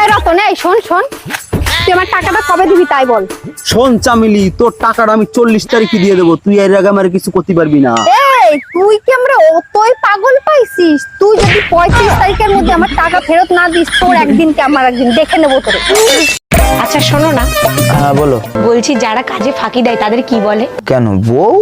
এই রতন এই শোন শোন। তুই আমার টাকাটা কবে দিবি তাই বল। শোন চামিলি তোর টাকাটা আমি চল্লিশ তারিখে দিয়ে দেবো। তুই এর আগে আমার কিছু করতে পারবি না। এই তুই কি আমরা অতই পাগল পাইছিস? তুই যদি পঁয়ত্রিশ তারিখের মধ্যে আমার টাকা ফেরত না দিস তোর একদিন কি আমার একদিন দেখে নেব তোরে। আচ্ছা শোনো না। হ্যাঁ বলো। বলছি যারা কাজে ফাঁকি দেয় তাদের কি বলে? কেন বউ?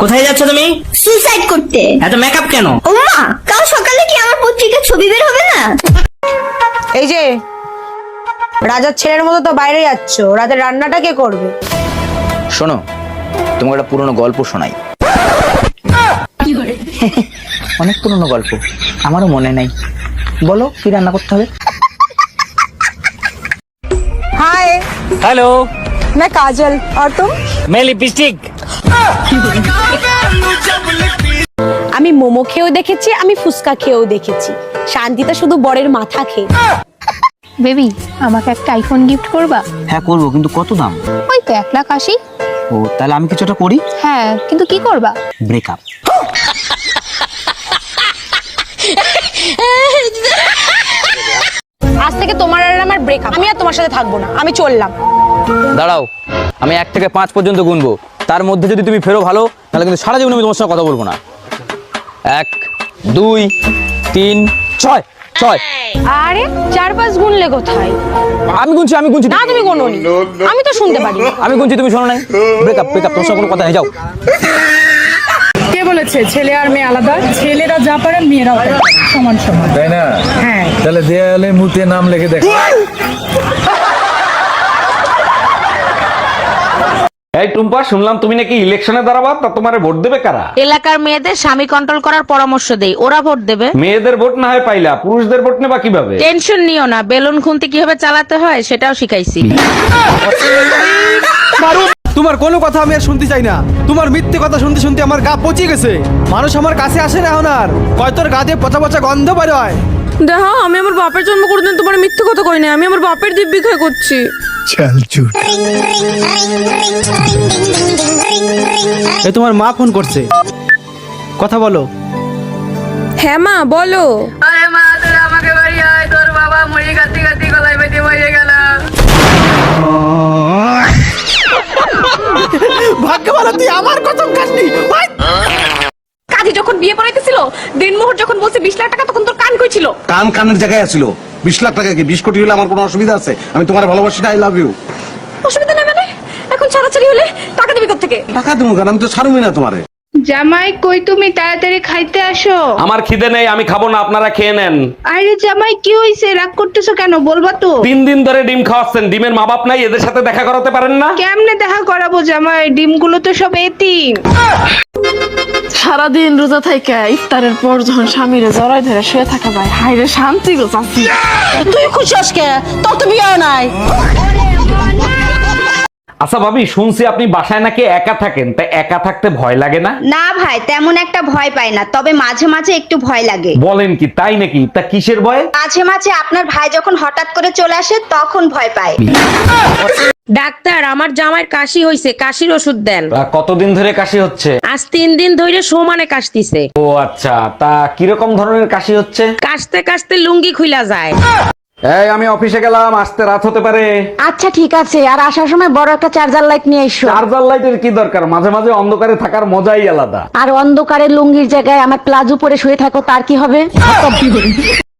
কোথায় যাচ্ছ তুমি? সুইসাইড করতে। এত মেকআপ কেন? ওমা কাল সকালে কি আমার পত্রিকা ছবি বের হবে না? এই যে রাজার ছেলের মতো তো বাইরে যাচ্ছ রাতের রান্নাটা কে করবে? শোনো তোমাকে একটা পুরনো গল্প শোনাই। অনেক পুরনো গল্প আমারও মনে নাই। বলো কি রান্না করতে হবে? হাই হ্যালো मैं काजल और तुम मैं लिपस्टिक আমি মোমো খেয়েও দেখেছি আমি ফুচকা খেয়েও দেখেছি শান্তিতে শুধু বরের মাথা খেয়ে বেবি আমাকে একটা আইফোন গিফট করবা হ্যাঁ করবো কিন্তু কত দাম ওই তো এক লাখ আশি ও তাহলে আমি কিছু একটা করি হ্যাঁ কিন্তু কি করবা ব্রেকআপ আজ থেকে তোমার আর আমার ব্রেকআপ আমি আর তোমার সাথে থাকব না আমি চললাম। দাঁড়াও আমি এক থেকে পাঁচ পর্যন্ত গুনবো। তার মধ্যে যদি তুমি ফেরো ভালো তাহলে কিন্তু সারা জীবন আমি তোমার সঙ্গে কথা বলব না। এক দুই তিন ছয় ছয়। আরে চার পাঁচ গুনলে কোথায়? আমি গুনছি আমি গুনছি। না তুমি গোনোনি আমি তো শুনতে পারি। আমি গুনছি তুমি শোনো নাই। ব্রেকআপ ব্রেকআপ তোমার সঙ্গে কোনো কথা নেই যাও। কে বলেছে ছেলে আর মেয়ে আলাদা? ছেলেরা যা পারে মেয়েরাও তাই সমান সমান। তাই না? হ্যাঁ। তাহলে দেয়ালে মুতে নাম লিখে দেখ। এই টুম্পা শুনলাম তুমি নাকি ইলেকশনে দাঁড়াবা তা তোমারে ভোট দেবে কারা? এলাকার মেয়েদের স্বামী কন্ট্রোল করার পরামর্শ দেই ওরা ভোট দেবে। মেয়েদের ভোট না হয় পাইলা পুরুষদের ভোট নেবা কীভাবে? টেনশন নিও না বেলুন খুন্তি কীভাবে চালাতে হয় সেটাও শিখাইছি। তোমার কোনো কথা আমি আর শুনতে চাই না। তোমার মিথ্যে কথা শুনতে শুনতে আমার গা পচে গেছে। মানুষ আমার কাছে আসে না এখন আর। কয় তোর গা দিয়ে পচা পচা গন্ধ বের হয়। দেখো আমি আমার বাপের জন্ম কোনোদিন তোমার মিথ্যে কথা কই না আমি আমার বাপের দিব্যি খাই করছি। এ তোমার মা ফোন করছে। কথা বলো। হ্যাঁ মা বলো। ভাগ্য বিয়ে পড়াইতেছিল দিনমোহর যখন বলছে বিশ লাখ টাকা তখন তোর কান কই ছিল? কান কানের জায়গায় আছিল। বিশ লাখ টাকা কি? বিশ কোটি হলে আমার কোনো অসুবিধা আছে? আমি তোমার ভালোবাসি আই লাভ ইউ অসুবিধা নেই মানে? এখন ছাড়াছাড়ি হলে টাকা দিবি থেকে টাকা দেবো কেন? আমি তো ছাড়বই না তোমারে। জামাই কই তুমি? তাড়াতাড়ি খাইতে আসো। আমার খিদে নেই আমি খাব না আপনারা খেয়ে নেন। আরে জামাই কি হইছে? রাগ করতেছো কেন? বলবা তো। তিন দিন ধরে ডিম খাওয়াচ্ছেন ডিমের মা বাপ নাই এদের সাথে দেখা করাতে পারেন না? কেমনে দেখা করাবো জামাই? ডিমগুলো তো সব এতিম। সারাদিন রোজা থাইকা ইফতারের পর যখন স্বামীরে জড়াই ধরে শুয়ে থাকা ভাই হাইরে শান্তি গো তুই খুশি আসকে তোর তো বিয়ে নাই। আচ্ছা ভাবি শুনছি আপনি বাসায় নাকি একা থাকেন তাই একা থাকতে ভয় লাগে না? না ভাই তেমন একটা ভয় পাই না তবে মাঝে মাঝে একটু ভয় লাগে। বলেন কি তাই নাকি? তা কিসের ভয়? মাঝে মাঝে আপনার ভাই যখন হঠাৎ করে চলে আসে তখন ভয় পায়। ডাক্তার আমার জামাইয়ের কাশি হইছে কাশির ওষুধ দেন। কতদিন ধরে কাশি হচ্ছে? আজ তিন দিন ধরে সমানে কাশতিছে। ও আচ্ছা তা কীরকম ধরনের কাশি হচ্ছে? কাশতে কাশতে লুঙ্গি খুইলা যায়। এই আমি অফিসে গেলাম আসতে রাত হতে পারে। আচ্ছা ঠিক আছে। আর আসার সময় বড় একটা চার্জার লাইট নিয়ে এসো। চার্জার লাইটের কি দরকার? মাঝে মাঝে অন্ধকারে থাকার মজাই আলাদা। আর অন্ধকারে লুঙ্গির জায়গায় আমার প্লাজো পরে শুয়ে থাকো তার কি হবে?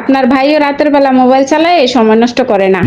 আপনার ভাইও রাতের বেলা মোবাইল চালায় এই সময় নষ্ট করে না।